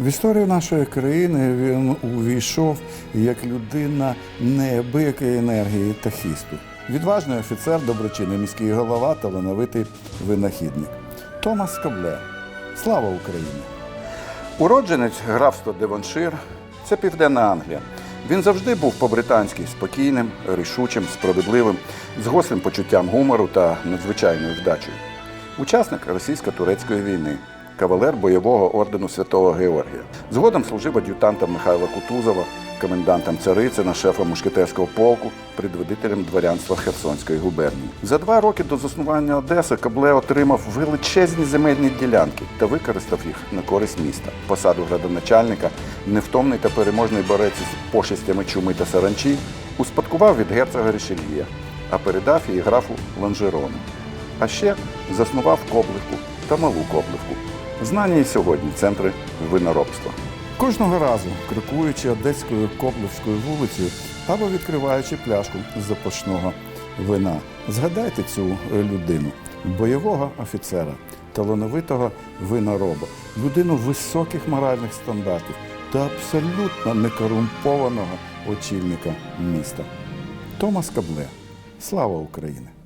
В історію нашої країни він увійшов як людина неабиякої енергії та хисту. Відважний офіцер, доброчинний міський голова, талановитий винахідник. Томас Кабле. Слава Україні! Уродженець графства Девоншир це Південна Англія. Він завжди був по-британськи спокійним, рішучим, справедливим, з гострим почуттям гумору та надзвичайною вдачею. Учасник російсько-турецької війни, кавалер бойового ордену Святого Георгія. Згодом служив ад'ютантом Михайла Кутузова, комендантом Царицина, шефом мушкетерського полку, предводителем дворянства Херсонської губернії. За два роки до заснування Одеси Кабле отримав величезні земельні ділянки та використав їх на користь міста. Посаду градоначальника, невтомний та переможний борець з пошестями чуми та саранчі, успадкував від герцога Рішельє, а передав її графу Ланжерону. А ще заснував Коблевку та Малу Коблевку. Знані і сьогодні центри виноробства. Кожного разу, крокуючи Одеською Коблевською вулицею або відкриваючи пляшку з запашного вина, згадайте цю людину, бойового офіцера, талановитого винороба, людину високих моральних стандартів та абсолютно некорумпованого очільника міста. Томас Кабле. Слава Україні!